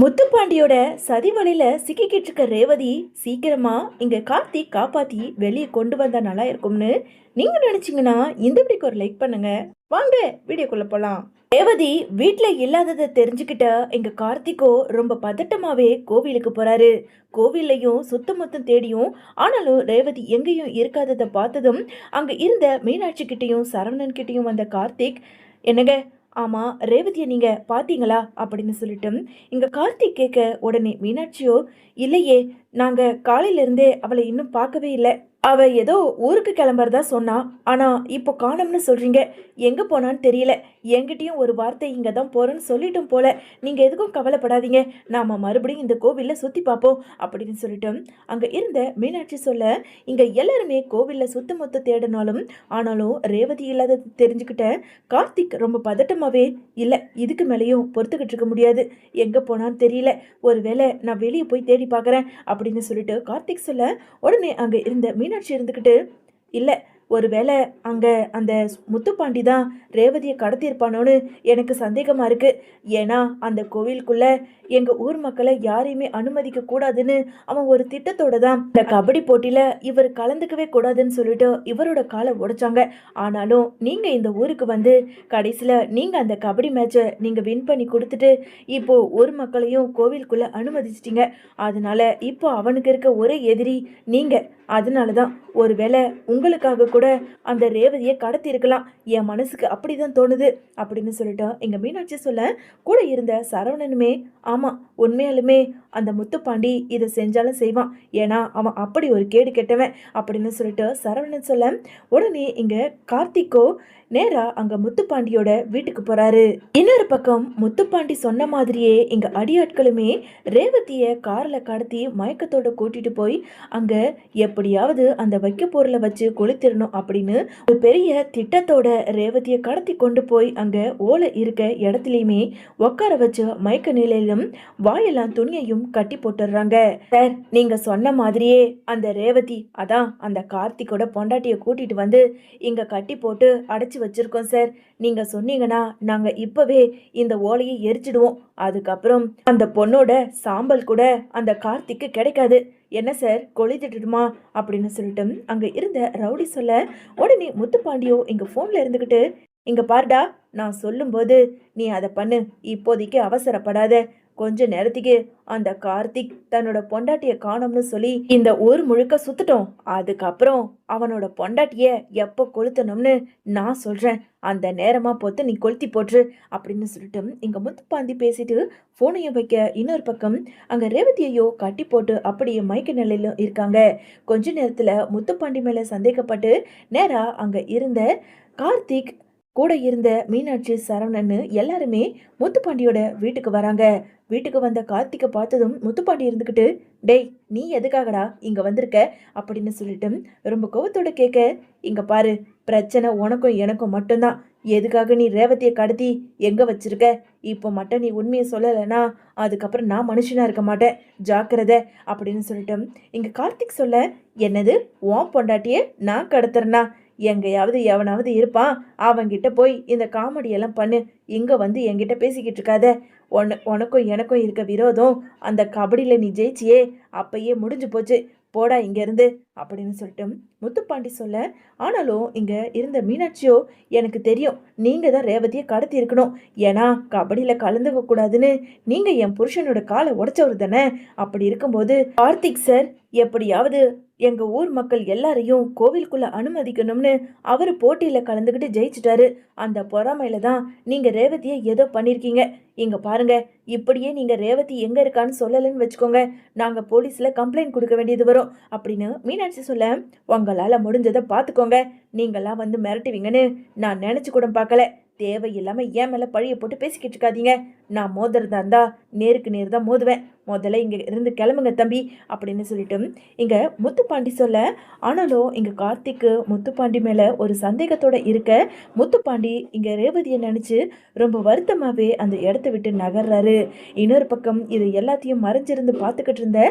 முத்துப்பாண்டியோட சதி வலையில சிக்கிக்கிட்டு இருக்க ரேவதி சீக்கிரமா இங்க கார்த்திக் காப்பாத்தி வெளியே கொண்டு வந்தா நல்லா இருக்கும்னு நீங்க நினைச்சீங்கன்னா இந்த வீடியோக்கு ஒரு லைக் பண்ணுங்க. வாங்க வீடியோக்குள்ள போலாம். ரேவதி வீட்டில் இல்லாததை தெரிஞ்சுக்கிட்ட எங்கள் கார்த்திகோ ரொம்ப பதட்டமாகவே கோவிலுக்கு போகிறாரு கோவில்லையும் சுத்த மொத்தம் தேடியும் ஆனாலும் ரேவதி எங்கேயும் இருக்காததை பார்த்ததும் அங்கே இருந்த மீனாட்சிக்கிட்டேயும் சரவணன்கிட்டேயும் சரவணன் வந்த கார்த்திக் என்னங்க ஆமாம் ரேவதியை நீங்கள் பார்த்தீங்களா அப்படின்னு சொல்லிட்டு. இங்கே கார்த்திக் கேட்க உடனே மீனாட்சியோ இல்லையே நாங்கள் காலையிலேருந்தே அவளை இன்னும் பார்க்கவே இல்லை. அவ ஏதோ ஊருக்கு கிளம்புறதா சொன்னா ஆனா இப்போ காணோம்னு சொல்றீங்க. எங்க போனான்னு தெரியல. எங்கிட்டயும் ஒரு வார்த்தை இங்க தான் போறேன்னு சொல்லிட்டும் போல. நீங்க எதுக்கும் கவலைப்படாதீங்க. நாம மறுபடியும் இந்த கோவில்ல சுத்தி பார்ப்போம் அப்படின்னு சொல்லிட்டு அங்க இருந்த மீனாட்சி சொல்ல இங்க எல்லாருமே கோவில்ல சுத்த மொத்த தேடினாலும் ஆனாலும் ரேவதி இல்லாதது தெரிஞ்சுக்கிட்ட கார்த்திக் ரொம்ப பதட்டமாவே இல்ல இதுக்கு மேலேயும் பொறுத்துக்கிட்டு இருக்க முடியாது. எங்க போனான்னு தெரியல. ஒருவேளை நான் வெளியே போய் தேடி பார்க்குறேன் அப்படின்னு சொல்லிட்டு கார்த்திக் சொல்ல உடனே அங்க இருந்த மீனாட்சி இருந்துக்கிட்டு இல்லை ஒருவேளை அங்கே அந்த முத்துப்பாண்டி தான் ரேவதியை கடத்தியிருப்பானோன்னு எனக்கு சந்தேகமாக இருக்குது ஏன்னா அந்த கோவிலுக்குள்ளே எங்கள் ஊர் மக்களை யாரையுமே அனுமதிக்க கூடாதுன்னு அவன் ஒரு திட்டத்தோட தான் இந்த கபடி போட்டியில் இவர் கலந்துக்கவே கூடாதுன்னு சொல்லிட்டு இவரோட காலை உடைச்சாங்க. ஆனாலும் நீங்கள் இந்த ஊருக்கு வந்து கடைசியில் நீங்கள் அந்த கபடி மேட்சை நீங்கள் வின் பண்ணி கொடுத்துட்டு இப்போது ஊர் மக்களையும் கோவிலுக்குள்ளே அனுமதிச்சிட்டிங்க. அதனால இப்போ அவனுக்கு இருக்க ஒரே எதிரி நீங்கள் அதனால தான் ஒருவேளை உங்களுக்காக கூட அந்த ரேவதியை கடத்தி இருக்கலாம். என் மனசுக்கு அப்படி தான் தோணுது அப்படின்னு சொல்லிட்டு எங்கள் மீனாட்சி சொல்ல கூட இருந்த சரவணனுமே ஆமாம் உண்மையாலுமே அந்த முத்துப்பாண்டி இதை செஞ்சாலும் செய்வான். ஏன்னா அவன் அப்படி ஒரு கேடு கெட்டவன் அப்படின்னு சொல்லிட்டு சரவணன் சொல்ல உடனே இங்க கார்த்திக்கோ நேரா அங்க முத்துப்பாண்டியோட வீட்டுக்கு போறாரு. இன்னொரு பக்கம் முத்துப்பாண்டி சொன்ன மாதிரியே இங்க அடியாட்களுமே ரேவதிய கார்ல கடத்தி மயக்கத்தோட கூட்டிட்டு போய் அங்க எப்படியாவது அந்த வைக்க பொருளை வச்சு கொளுத்திடணும் அப்படின்னு ஒரு பெரிய திட்டத்தோட ரேவதியை கடத்தி கொண்டு போய் அங்க ஓலை இருக்க இடத்துலயுமே உட்கார வச்சு மயக்க நிலையிலும் வாயெல்லாம் துணியையும் கட்டி போட்டுடுறாங்க. சார் நீங்க சொன்ன மாதிரியே அந்த ரேவதி அதான் அந்த கார்த்திகோட பொண்டாட்டிய கூட்டிட்டு வந்து இங்க கட்டி போட்டு அடைச்சி வச்சிருக்கோம் சார். நீங்க சொன்னீங்கன்னா நாங்க இப்பவே இந்த ஓலையை எரிச்சிடுவோம். அதுக்கப்புறம் அந்த பொண்ணோட சாம்பல் கூட அந்த கார்த்திக்கு கிடைக்காது. என்ன சார் கொளுத்திட்டுமா அப்படின்னு சொல்லிட்டு அங்க இருந்த ரவுடி சொல்ல உடனே முத்துப்பாண்டியோ இங்க போன்ல இருந்துகிட்டு இங்க பாருடா நான் சொல்லும்போது நீ அதை பண்ணு இப்போதைக்கு அவசரப்படாத. கொஞ்ச நேரத்துக்கு அந்த கார்த்திக் தன்னோட பொண்டாட்டிய காணோம்னு சொல்லி இந்த ஊர் முழுக்க சுத்துட்டோம். அதுக்கப்புறம் அவனோட பொண்டாட்டிய எப்போ கொளுத்தணும்னு நான் சொல்றேன். அந்த நேரமா பொத்து நீ கொளுத்தி போட்டுரு அப்படின்னு சொல்லிட்டு இங்க முத்துப்பாந்தி பேசிட்டு போனையும் வைக்க இன்னொரு பக்கம் அங்க ரேவதியையோ கட்டி போட்டு அப்படியே மயக்க நிலையிலும் இருக்காங்க. கொஞ்ச நேரத்துல முத்துப்பாண்டி மேல சந்தேகப்பட்டு நேரா அங்க இருந்த கார்த்திக் கூட இருந்த மீனாட்சி சரவணன்னு எல்லாருமே முத்துப்பாண்டியோட வீட்டுக்கு வராங்க. வீட்டுக்கு வந்த கார்த்திகை பார்த்ததும் முத்துப்பாண்டி இருந்துக்கிட்டு டேய் நீ எதுக்காகடா இங்கே வந்திருக்க? அப்படின்னு சொல்லிட்டு ரொம்ப கோவத்தோட கேட்க இங்கே பாரு பிரச்சனை உனக்கும் எனக்கும் மட்டும்தான். எதுக்காக நீ ரேவதியை கடத்தி எங்கே வச்சிருக்க? இப்போ மட்டும் நீ உண்மையை சொல்லலைன்னா அதுக்கப்புறம் நான் மனுஷனாக இருக்க மாட்டேன். ஜாக்கிரதை அப்படின்னு சொல்லிட்டு இங்கே கார்த்திக் சொல்ல என்னது? உன் பொண்டாட்டியே நான் கடத்துறேன்னா எங்கேயாவது எவனாவது இருப்பான் அவங்கிட்ட போய் இந்த காமெடியெல்லாம் பண்ணு. இங்கே வந்து என்கிட்ட பேசிக்கிட்டு இருக்காத. ஒன் உனக்கும் எனக்கும் இருக்க விரோதம். அந்த கபடியில் நீ ஜெயிச்சியே. அப்பயே முடிஞ்சு போச்சு. போடா இங்கேருந்து அப்படின்னு சொல்லிட்டு முத்துப்பாண்டி சொல்ல ஆனாலும் இங்கே இருந்த மீனாட்சியோ எனக்கு தெரியும் நீங்கள் தான் ரேவதியை கடத்தி இருக்கணும் ஏன்னா கபடியில் கலந்துக்க கூடாதுன்னு நீங்கள் என் புருஷனோட காலை உடைச்சவர் தானே? அப்படி இருக்கும்போது கார்த்திக் சார் எப்படியாவது எங்கள் ஊர் மக்கள் எல்லாரையும் கோவிலுக்குள்ளே அனுமதிக்கணும்னு அவர் போட்டியில் கலந்துக்கிட்டு ஜெயிச்சிட்டாரு. அந்த பொறாமையில தான் நீங்கள் ரேவதியை ஏதோ பண்ணியிருக்கீங்க. இங்கே பாருங்க இப்படியே நீங்கள் ரேவதி எங்கே இருக்கான்னு சொல்லலைன்னு வச்சுக்கோங்க. நாங்கள் போலீஸில் கம்ப்ளைண்ட் கொடுக்க வேண்டியது வரும். அப்படின்னு மீனாட்சி சொல்ல? உங்களால் முடிஞ்சதை பார்த்துக்கோங்க நீங்களாம் வந்து மிரட்டுவீங்கன்னு நான் நினச்சி கூட பார்க்கல. தேவையில்லாமல் ஏன் மேலே பழிய போட்டு பேசிக்கிட்டு இருக்காதீங்க. நான் மோதுறதா இருந்தால் நேருக்கு நேர் தான் மோதுவேன். முதல்ல இங்கே இருந்து கிளம்புங்க தம்பி அப்படின்னு சொல்லிட்டு. இங்கே முத்துப்பாண்டி சொல்ல ஆனாலும் இங்கே கார்த்திக்கு முத்துப்பாண்டி மேலே ஒரு சந்தேகத்தோடு இருக்க. முத்துப்பாண்டி இங்கே ரேவதியை நினச்சி ரொம்ப வருத்தமாகவே அந்த இடத்த விட்டு நகர்றாரு. இன்னொரு பக்கம் இது எல்லாத்தையும் மறைஞ்சிருந்து பார்த்துக்கிட்டு இருந்த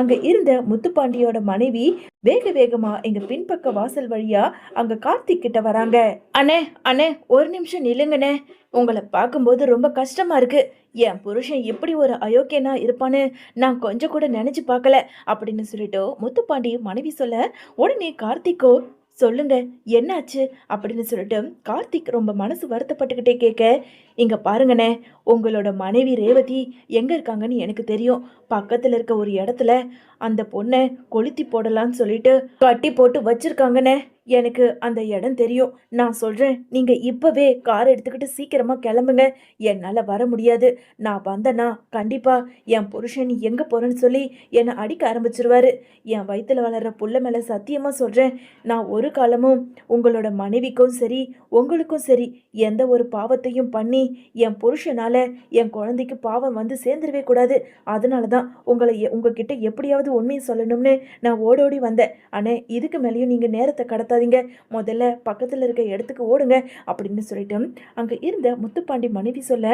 அங்கே இருந்த முத்துப்பாண்டியோட மனைவி வேக வேகமாக எங்கள் பின்பக்க வாசல் வழியாக அங்கே கார்த்திக் கிட்ட வராங்க. அண்ணே அண்ணே ஒரு நிமிஷம் நில்லுங்கண்ணே. உங்களை பார்க்கும்போது ரொம்ப கஷ்டமாக இருக்குது என் புருஷன் இப்படி ஒரு அயோக்கியனா இருப்பான்னு நான் கொஞ்சம் கூட நினச்சி பார்க்கல அப்படின்னு சொல்லிட்டு முத்துப்பாண்டி மனைவி சொல்ல உடனே கார்த்திக்கோ சொல்லுங்க என்னாச்சு? அப்படின்னு சொல்லிட்டு கார்த்திக் ரொம்ப மனசு வருத்தப்பட்டுக்கிட்டே கேட்க இங்க பாருங்கண்ணே உங்களோட மனைவி ரேவதி எங்க இருக்காங்கன்னு எனக்கு தெரியும். பக்கத்துல இருக்க ஒரு இடத்துல அந்த பொண்ணை கொளுத்தி போடலான்னு சொல்லிட்டு கட்டி போட்டு வச்சிருக்காங்கண்ணே. எனக்கு அந்த இடம் தெரியும். நான் சொல்கிறேன் நீங்கள் இப்போவே கார் எடுத்துக்கிட்டு சீக்கிரமாக கிளம்புங்க. என்னால் வர முடியாது. நான் வந்தேன்னா கண்டிப்பாக என் புருஷன் நீ எங்கே போகிறேன்னு சொல்லி என்னை அடிக்க ஆரம்பிச்சிருவாரு. என் வயிற்றில் வளர்கிற புள்ள மேலே சத்தியமாக சொல்கிறேன் நான் ஒரு காலமும் உங்களோட மனைவிக்கும் சரி உங்களுக்கும் சரி எந்த ஒரு பாவத்தையும் பண்ணி என் புருஷனால் என் குழந்தைக்கு பாவம் வந்து சேர்ந்துடவே கூடாது. அதனால தான் உங்களை உங்ககிட்ட எப்படியாவது உண்மையை சொல்லணும்னு நான் ஓடோடி வந்தேன். ஆனால் இதுக்கு மேலேயும் நீங்கள் நேரத்தை கடத்த பேசாதீங்க முதல்ல பக்கத்தில் இருக்க இடத்துக்கு ஓடுங்க அப்படின்னு சொல்லிட்டு அங்கே இருந்த முத்துப்பாண்டி மனைவி சொல்ல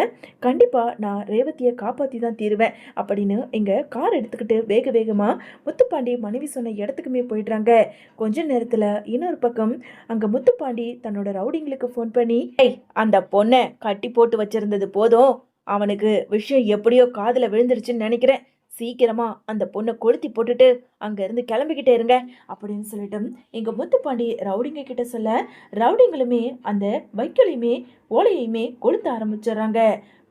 கண்டிப்பாக நான் ரேவதியை காப்பாற்றி தான் தீருவேன் அப்படின்னு இங்கே கார் எடுத்துக்கிட்டு வேக வேகமாக முத்துப்பாண்டி மனைவி சொன்ன இடத்துக்குமே போயிடுறாங்க. கொஞ்ச நேரத்தில் இன்னொரு பக்கம் அங்கே முத்துப்பாண்டி தன்னோட ரவுடிங்களுக்கு ஃபோன் பண்ணி "ஏய் அந்த பொண்ணை கட்டி போட்டு வச்சிருந்தது போதும். அவனுக்கு விஷயம் எப்படியோ காதில் விழுந்துருச்சுன்னு நினைக்கிறேன். சீக்கிரமாக அந்த பொண்ணை கொளுத்தி போட்டுட்டு அங்கேருந்து கிளம்பிக்கிட்டே இருங்க அப்படின்னு சொல்லிட்டு எங்கள் முத்துப்பாண்டி ரவுடிங்க கிட்ட சொல்ல ரவுடிங்களுமே அந்த வைக்கோலையுமே ஓலையுமே கொளுத்த ஆரம்பிச்சிடுறாங்க.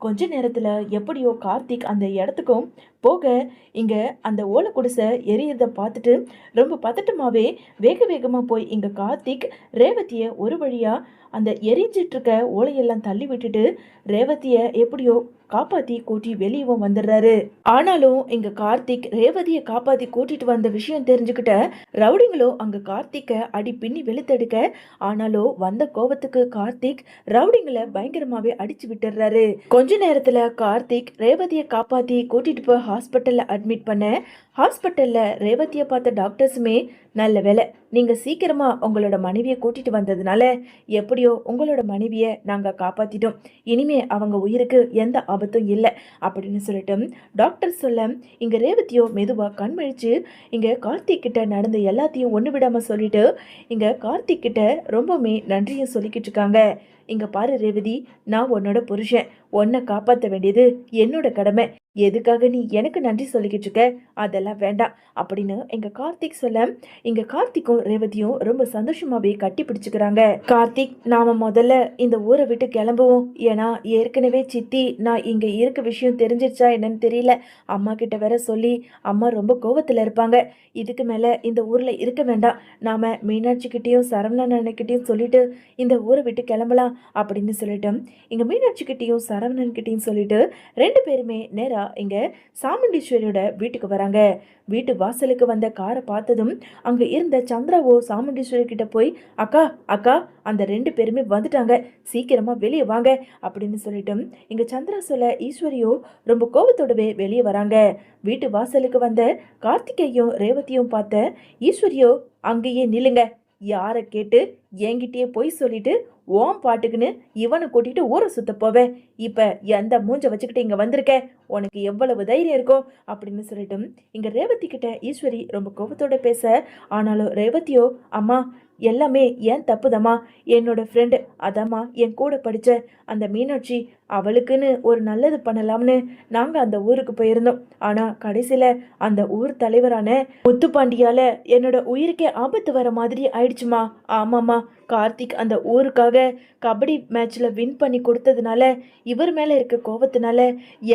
கொஞ்ச நேரத்தில் எப்படியோ கார்த்திக் அந்த இடத்துக்கும் போக இங்கே அந்த ஓலை குடிசை எரியதை பார்த்துட்டு ரொம்ப பதட்டமாகவே வேக வேகமாக போய் இங்கே கார்த்திக் ரேவதியை ஒரு வழியாக அந்த எரிஞ்சிட்ருக்க ஓலையெல்லாம் தள்ளி விட்டுட்டு ரேவதியை எப்படியோ காப்பாற்றி கூட்டி வெளியவும் வந்துடுறாரு. ஆனாலும் இங்கே கார்த்திக் ரேவதியை காப்பாற்றி கூட்டிகிட்டு வந்த விஷயம் தெரிஞ்சுக்கிட்ட ரவுடிங்களோ அங்க கார்த்திக்க அடி பின்னி வெளுத்தெடுக்க ஆனாலும் வந்த கோபத்துக்கு கார்த்திக் ரவுடிங்களை பயங்கரமாவே அடிச்சு விட்டுறாரு கொஞ்ச நேரத்துல கார்த்திக் ரேவதியை காப்பாத்தி கூட்டிட்டு போய் ஹாஸ்பிட்டல்ல அட்மிட் பண்ண ஹாஸ்பிட்டலில் ரேவதியை பார்த்த டாக்டர்ஸுமே நல்ல வேலை நீங்கள் சீக்கிரமாக உங்களோட மனைவியை கூட்டிகிட்டு வந்ததுனால எப்படியோ உங்களோட மனைவியை நாங்கள் காப்பாற்றிட்டோம் இனிமே அவங்க உயிருக்கு எந்த ஆபத்தும் இல்லை அப்படின்னு சொல்லிட்டு டாக்டர் சொல்ல இங்கே ரேவதியோ மெதுவாக கண்மழிச்சு இங்கே கார்த்திக் கிட்ட நடந்த எல்லாத்தையும் ஒன்று விடாமல் சொல்லிட்டு இங்கே கார்த்திக் கிட்ட ரொம்பவுமே நன்றியும் சொல்லிக்கிட்டு இருக்காங்க. இங்கே பாரு ரேவதி நான் உன்னோட புருஷன். உன்னை காப்பாற்ற வேண்டியது என்னோட கடமை. எதுக்காக நீ எனக்கு நன்றி சொல்லிக்கிட்டு இருக்க? அதெல்லாம் வேண்டாம். அப்படின்னு எங்க கார்த்திக் சொல்ல இங்க கார்த்திக்கும் ரேவதியும் ரொம்ப சந்தோஷமாவே கட்டி பிடிச்சுக்கிறாங்க. கார்த்திக் நாம முதல்ல இந்த ஊரை விட்டு கிளம்புவோம். ஏன்னா ஏற்கனவே சித்தி நான் இங்க இருக்க விஷயம் தெரிஞ்சிருச்சா என்னன்னு தெரியல. அம்மா கிட்ட வேற சொல்லி அம்மா ரொம்ப கோவத்துல இருப்பாங்க. இதுக்கு மேல இந்த ஊர்ல இருக்க வேண்டாம். நாம மீனாட்சி கிட்டேயும் சரவணன் சொல்லிட்டு இந்த ஊரை விட்டு கிளம்பலாம் அப்படின்னு சொல்லிட்டு இங்க மீனாட்சி கிட்டேயும் சரவணன் கிட்டேயும் சொல்லிட்டு ரெண்டு பேருமே நேரா இங்க சாமுண்டீஸ்வரியோட வீட்டுக்கு வராங்க. வீட்டு வாசலுக்கு வந்த காரை பார்த்ததும் அங்க இருந்த சந்திராவோ சாமுண்டீஸ்வரி கிட்ட போய் அக்கா அக்கா அந்த ரெண்டு பேருமே வந்துட்டாங்க. சீக்கிரமா வெளியே வாங்க. அப்படின்னு சொல்லிட்டு இங்க சந்திரா சொல்ல ஈஸ்வரியோ ரொம்ப கோபத்தோடவே வெளியே வராங்க. வீட்டு வாசலுக்கு வந்த கார்த்திகையும் ரேவதியும் பார்த்த ஈஸ்வரியோ அங்கேயே நில்லுங்க. யாரை கேட்டு என்கிட்டயே போய் சொல்லிட்டு ஓம் பாட்டுக்குன்னு இவனை கூட்டிட்டு ஊரை சுத்த போவேன். இப்ப எந்த மூஞ்ச வச்சுக்கிட்டு இங்க வந்திருக்க? உனக்கு எவ்வளவு தைரியம் இருக்கும் அப்படின்னு சொல்லிட்டு இங்க ரேவதி கிட்ட ஈஸ்வரி ரொம்ப கோபத்தோட பேச ஆனாலும் ரேவதியோ அம்மா எல்லாமே ஏன் தப்புதம்மா? என்னோட ஃப்ரெண்டு அதாம்மா என் கூட படித்த அந்த மீனாட்சி அவளுக்குன்னு ஒரு நல்லது பண்ணலாம்னு நாங்கள் அந்த ஊருக்கு போயிருந்தோம். ஆனால் கடைசியில் அந்த ஊர் தலைவரான முத்துப்பாண்டியால் என்னோட உயிருக்கே ஆபத்து வர மாதிரி ஆயிடுச்சுமா? ஆமாம்மா கார்த்திக் அந்த ஊருக்காக கபடி மேட்ச்சில் வின் பண்ணி கொடுத்ததுனால இவர் மேலே இருக்க கோவத்தினால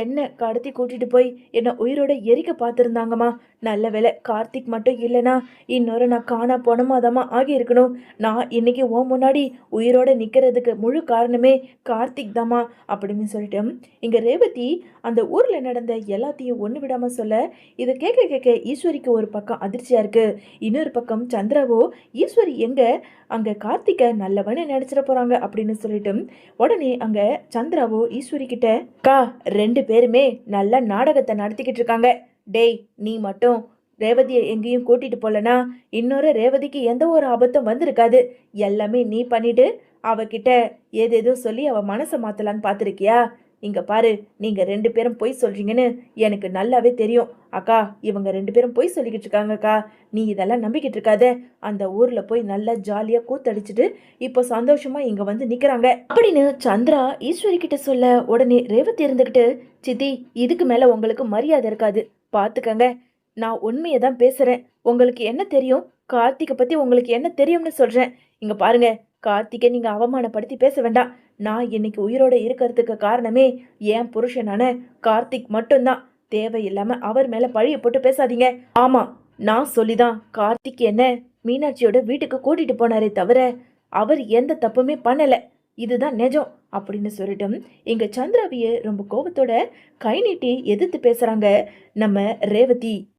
என்ன கடத்தி கூட்டிகிட்டு போய் என்னை உயிரோட எரிக்க பார்த்துருந்தாங்கம்மா. நல்ல வேளை கார்த்திக் மட்டும் இல்லைனா இன்னொரு நான் காணா போனமாதாம்மா ஆகியிருக்கணும். நான் இன்னைக்கு ஓ முன்னாடி உயிரோட நிற்கிறதுக்கு முழு காரணமே கார்த்திக் தாம்மா அப்படின்னு சொல்லிட்டு இங்கே ரேவதி அந்த ஊரில் நடந்த எல்லாத்தையும் ஒன்று விடாமல் சொல்ல இதை கேட்க கேட்க ஈஸ்வரிக்கு ஒரு பக்கம் அதிர்ச்சியாக இருக்குது இன்னொரு பக்கம் சந்திராவோ ஈஸ்வரி எங்கே? அங்கே கார்த்திக் நல்லவனு நினைச்சிட போறாங்க அப்படின்னு சொல்லிட்டு உடனே அங்க சந்திராவோ ஈஸ்வரி கிட்ட கா ரெண்டு பேருமே நல்ல நாடகத்தை நடத்திக்கிட்டு இருக்காங்க. டேய் நீ மட்டும் ரேவதியை எங்கேயும் கூட்டிட்டு போலனா? இன்னொரு ரேவதிக்கு எந்த ஒரு ஆபத்தும் வந்திருக்காது. எல்லாமே நீ பண்ணிட்டு அவகிட்ட ஏதேதோ சொல்லி அவ மனசை மாத்தலான்னு பார்த்துருக்கியா இங்க பாரு நீங்க ரெண்டு பேரும் பொய் சொல்றீங்கன்னு எனக்கு நல்லாவே தெரியும். அக்கா இவங்க ரெண்டு பேரும் பொய் சொல்லிக்கிட்டு இருக்காங்கக்கா நீ இதெல்லாம் நம்பிக்கிட்டு இருக்காத. அந்த ஊர்ல போய் நல்லா ஜாலியா கூத்தடிச்சிட்டு இப்போ சந்தோஷமா இங்க வந்து நிக்கிறாங்க. அப்படின்னு சந்திரா ஈஸ்வரி கிட்ட சொல்ல உடனே ரேவதி இருந்துகிட்டு சித்தி இதுக்கு மேல உங்களுக்கு மரியாதை இருக்காது. பாத்துக்கங்க. நான் உண்மையை தான் பேசுறேன். உங்களுக்கு என்ன தெரியும்? கார்த்திகை பத்தி உங்களுக்கு என்ன தெரியும்னு சொல்றேன். இங்க பாருங்க கார்த்திகை நீங்க அவமானப்படுத்தி பேச வேண்டாம். நான் இன்னைக்கு உயிரோட இருக்கிறதுக்கு காரணமே என் புருஷனான கார்த்திக் மட்டும்தான். தேவையில்லாம அவர் மேல பழிய போட்டு பேசாதீங்க. ஆமா நான் சொல்லிதான் கார்த்திக் என்ன மீனாட்சியோட வீட்டுக்கு கூட்டிட்டு போனாரே தவிர அவர் எந்த தப்புமே பண்ணல. இதுதான் நிஜம் அப்படின்னு சொல்லிட்டும் இங்க சந்திராவிய ரொம்ப கோபத்தோட கை நீட்டி எதிர்த்து பேசுறாங்க நம்ம ரேவதி.